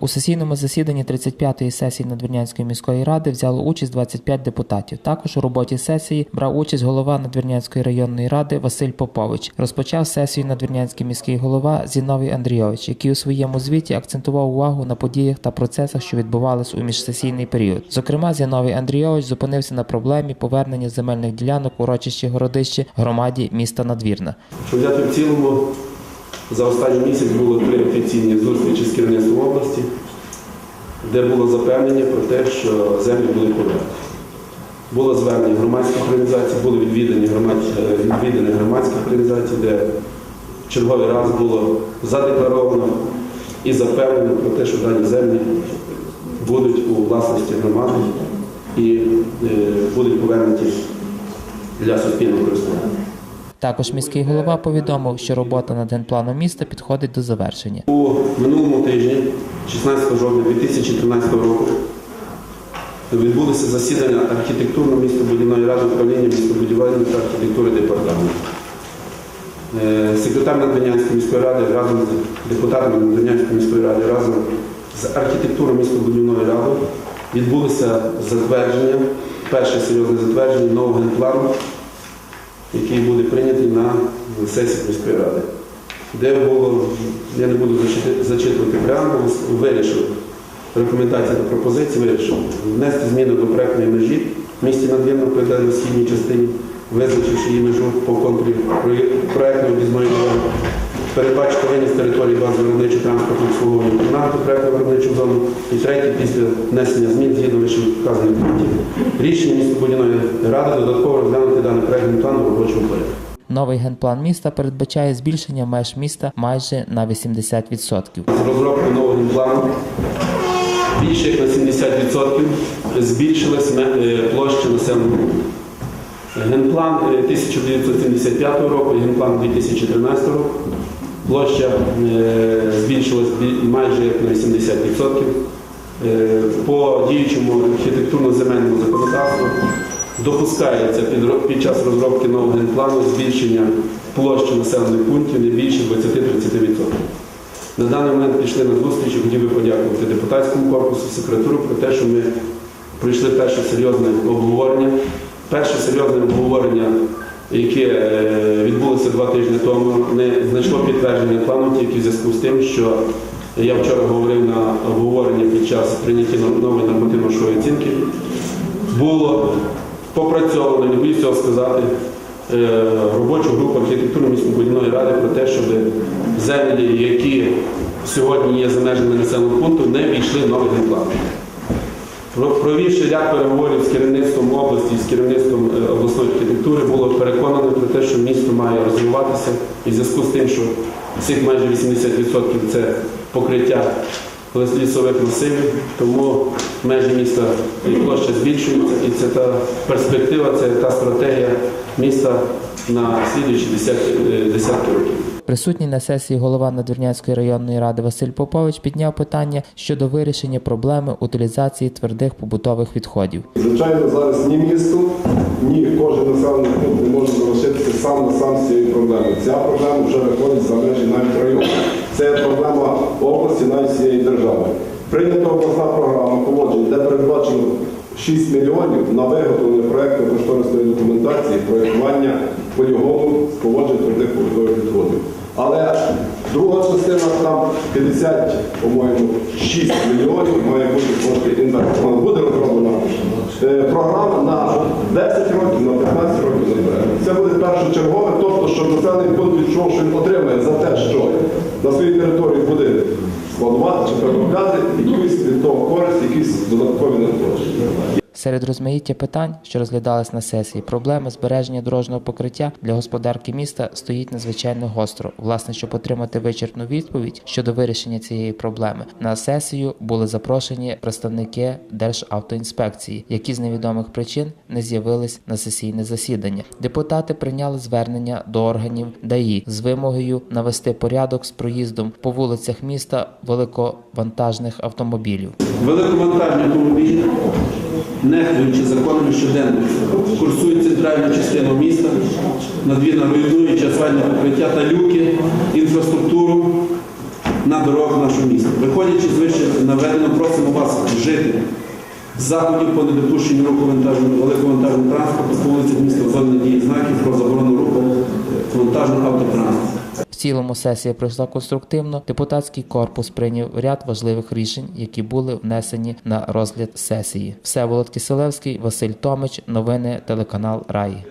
У сесійному засіданні 35-ї сесії Надвірнянської міської ради взяло участь 25 депутатів. Також у роботі сесії брав участь голова Надвірнянської районної ради Василь Попович. Розпочав сесію Надвірнянський міський голова Зіновій Андрійович, який у своєму звіті акцентував увагу на подіях та процесах, що відбувались у міжсесійний період. Зокрема, Зіновій Андрійович зупинився на проблемі повернення земельних ділянок урочищі городищі громаді міста Надвірна. Що взяти в цілому, за останній місяць було три офіційні зустрічі з керівництвом області, де було запевнення про те, що землі будуть повернені. Було звернення громадських організацій, були відвідані громадські, е, відвідані громадських організацій, де в черговий раз було задекларовано і запевнено про те, що дані землі будуть у власності громади і е, будуть повернуті для суспільного користування. Також міський голова повідомив, що робота над генпланом міста підходить до завершення. У минулому тижні, 16 жовтня 2013 року, відбулося засідання архітектурно-містобудівної ради управління містобудівельної та архітектури департаменту. Е, Секретар Надвірнянської міської ради разом з депутатами Надвірнянської міської ради разом з архітектурно-містобудівною радою відбулося затвердження, перше серйозне затвердження нового генплану, який буде прийнятий на сесії міської ради. Де було, я не буду зачитувати преамбулу, вирішив рекомендації та пропозиції, вирішив внести зміни до проектної межі в місті Надвірно в південно-східній частині, визначивши її межу по контурі прої- проектної об'їзної дороги, передбачити виніс території бази виробничого транспорту обслуговування кімнату проектну виробничу зону. І третє, після внесення змін згідно вище вказаних пунктів, рішення містобудівної ради додатково розглянути даний у робочому порядку. Новий генплан міста передбачає збільшення меж міста майже на 80%. З розробки нового плану більше як на 70% збільшилась е, площа населеного пункту. Генплан е, 1975 року генплан 2013 року. Площа е, збільшилась майже як на 80%. Е, По діючому архітектурно-земельному законодавству допускається під, під час розробки нового генплану збільшення площі населених пунктів не більше 20-30%. На даний момент пішли на зустріч і хотів би подякувати депутатському корпусу, секретару про те, що ми пройшли перше серйозне обговорення. Перше серйозне обговорення, яке е, відбулося два тижні тому, не знайшло підтвердження плану тільки в зв'язку з тим, що я вчора говорив на обговоренні під час прийняття нової нормативно-грошової оцінки. Було попрацьовано, не боюсь цього сказати, е, робочу групу архітектурно-місько-будівної ради про те, щоб землі, які сьогодні є за межами населеного пункту, не війшли в новий генплан. Провівши ряд переговорів з керівництвом області, з керівництвом е, обласної архітектури, було переконано про те, що місто має розвиватися. І в зв'язку з тим, що цих майже 80% це покриття лісових масивів, тому межі міста і площа збільшуються, і це та перспектива, це та стратегія міста на слідуючі десятки, е, десятки років. Присутній на сесії голова Надвірнянської районної ради Василь Попович підняв питання щодо вирішення проблеми утилізації твердих побутових відходів. Звичайно, зараз ні місто, ні кожен населений пункт не може залишитися сам на сам з цією проблемою. Ця проблема вже виходить за межі навіть району. Це проблема області, навіть всієї держави. Прийнята обласна програма поводжень, де передбачено 6 мільйонів на виготовлення проєкту кошторисної документації, проєктування полігону з поводжень твердих побутових відходів. Але друга частина там 50, по-моєму, 6 мільйонів має бути кошти інвестиційно. Буде розроблена програма на 10 років, на 15 років наперед. Це буде першочергове, тобто, щоб населений пункт відчув, що він отримає за те, що на своїй території буде складувати чи переробляти якусь від того користь, якісь додаткові надходження. Серед розмаїття питань, що розглядались на сесії, проблеми збереження дорожнього покриття для господарки міста стоїть надзвичайно гостро. Власне, щоб отримати вичерпну відповідь щодо вирішення цієї проблеми, на сесію були запрошені представники Державтоінспекції, які з невідомих причин не з'явились на сесійне засідання. Депутати прийняли звернення до органів ДАІ з вимогою навести порядок з проїздом по вулицях міста великовантажних автомобілів. Великовантажні автомобілі, нехтуючи законами щоденно, курсують центральну частину міста, надвірно руйнуючи асфальтне покриття та люки, інфраструктуру, на дорогах нашого міста. Виходячи з вище наведено, просимо вас вжити заходів по недопущенню руху вантажного великовантажного транспорту по вулицях міста в цілому сесія пройшла конструктивно. Депутатський корпус прийняв ряд важливих рішень, які були внесені на розгляд сесії. Всеволод Киселевський, Василь Томич, новини телеканал Раї.